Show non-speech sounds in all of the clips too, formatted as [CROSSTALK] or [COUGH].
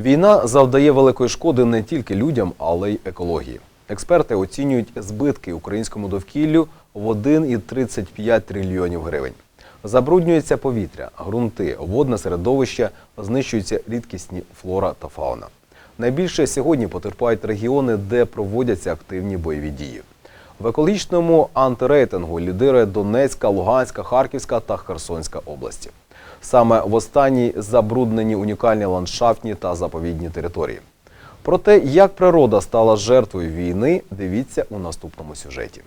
Війна завдає великої шкоди не тільки людям, але й екології. Експерти оцінюють збитки українському довкіллю в 1,35 трильйонів гривень. Забруднюється повітря, ґрунти, водне середовище, знищуються рідкісні флора та фауна. Найбільше сьогодні потерпають регіони, де проводяться активні бойові дії. В екологічному антирейтингу лідирує Донецька, Луганська, Харківська та Херсонська області. Саме в останній забруднені унікальні ландшафтні та заповідні території. Про те, як природа стала жертвою війни, дивіться у наступному сюжеті.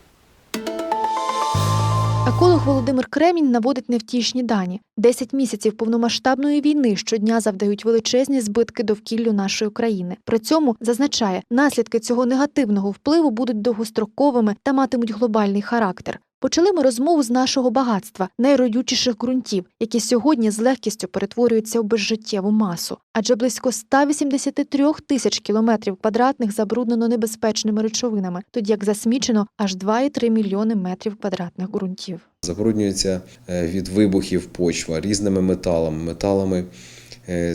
Еколог Володимир Кремінь наводить невтішні дані. Десять місяців повномасштабної війни щодня завдають величезні збитки довкіллю нашої країни. При цьому зазначає, наслідки цього негативного впливу будуть довгостроковими та матимуть глобальний характер. Почали ми розмову з нашого багатства, найродючіших ґрунтів, які сьогодні з легкістю перетворюються у безжиттєву масу, адже близько 183 тисяч кілометрів квадратних забруднено небезпечними речовинами, тоді як засмічено аж 2,3 мільйони метрів квадратних ґрунтів. Забруднюється е, від вибухів почва різними металами, металами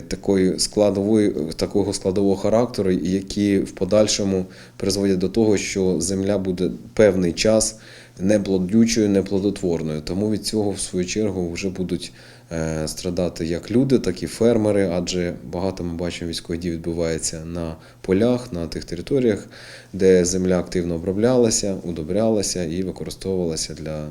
такої складової, такого складового характеру, які в подальшому призводять до того, що земля буде певний час неплодючою, неплодотворною. Тому від цього, в свою чергу, вже будуть е, страдати як люди, так і фермери, адже багато ми бачимо військових дій відбувається на полях, на тих територіях, де земля активно оброблялася, удобрялася і використовувалася для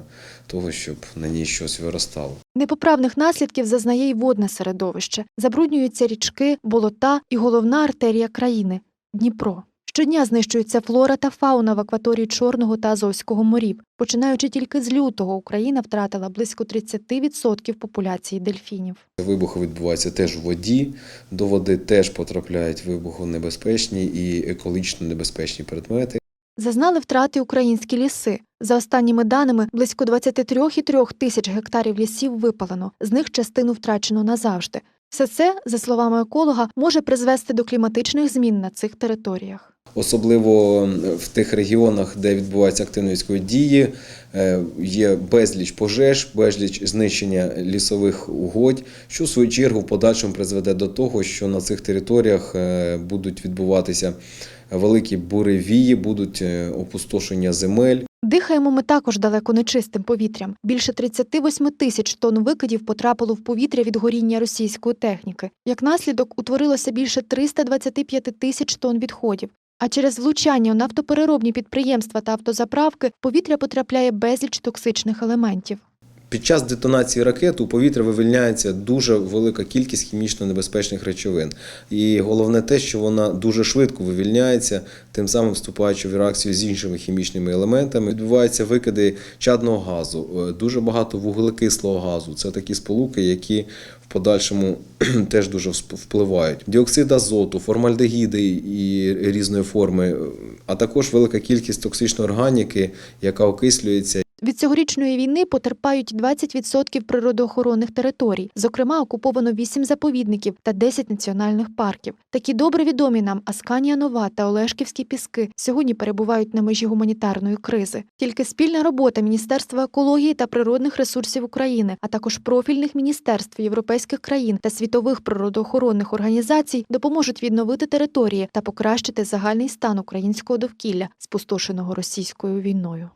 того, щоб на ній щось виростало. Непоправних наслідків зазнає й водне середовище. Забруднюються річки, болота і головна артерія країни Дніпро. Щодня знищується флора та фауна в акваторії Чорного та Азовського морів. Починаючи тільки з лютого, Україна втратила близько 30% популяції дельфінів. Вибухи відбуваються теж у воді. До води теж потрапляють вибухонебезпечні і екологічно небезпечні предмети. Зазнали втрати українські ліси. За останніми даними, близько 23,3 тисяч гектарів лісів випалено, з них частину втрачено назавжди. Все це, за словами еколога, може призвести до кліматичних змін на цих територіях. Особливо в тих регіонах, де відбуваються активні військові дії, е, є безліч пожеж, безліч знищення лісових угодь, що в свою чергу в подальшому призведе до того, що на цих територіях е, будуть відбуватися великі буревії, будуть е, опустошення земель. Дихаємо ми також далеко не чистим повітрям. Більше 38 тисяч тонн викидів потрапило в повітря від горіння російської техніки. Як наслідок утворилося більше 325 тисяч тонн відходів. А через влучання у нафтопереробні підприємства та автозаправки повітря потрапляє безліч токсичних елементів. Під час детонації ракет у повітря вивільняється дуже велика кількість хімічно небезпечних речовин. І головне те, що вона дуже швидко вивільняється, тим самим вступаючи в реакцію з іншими хімічними елементами. Відбуваються викиди чадного газу, е, дуже багато вуглекислого газу. Це такі сполуки, які в подальшому [CLEARS THROAT] теж дуже впливають. Діоксид азоту, формальдегіди і різної форми, е, а також велика кількість токсичної органіки, яка окислюється Від цьогорічної війни потерпають 20% природоохоронних територій, зокрема окуповано 8 заповідників та 10 національних парків. Такі добре відомі нам Асканія Нова та Олешківські піски сьогодні перебувають на межі гуманітарної кризи. Тільки спільна робота Міністерства екології та природних ресурсів України, а також профільних міністерств європейських країн та світових природоохоронних організацій допоможуть відновити території та покращити загальний стан українського довкілля, спустошеного російською війною.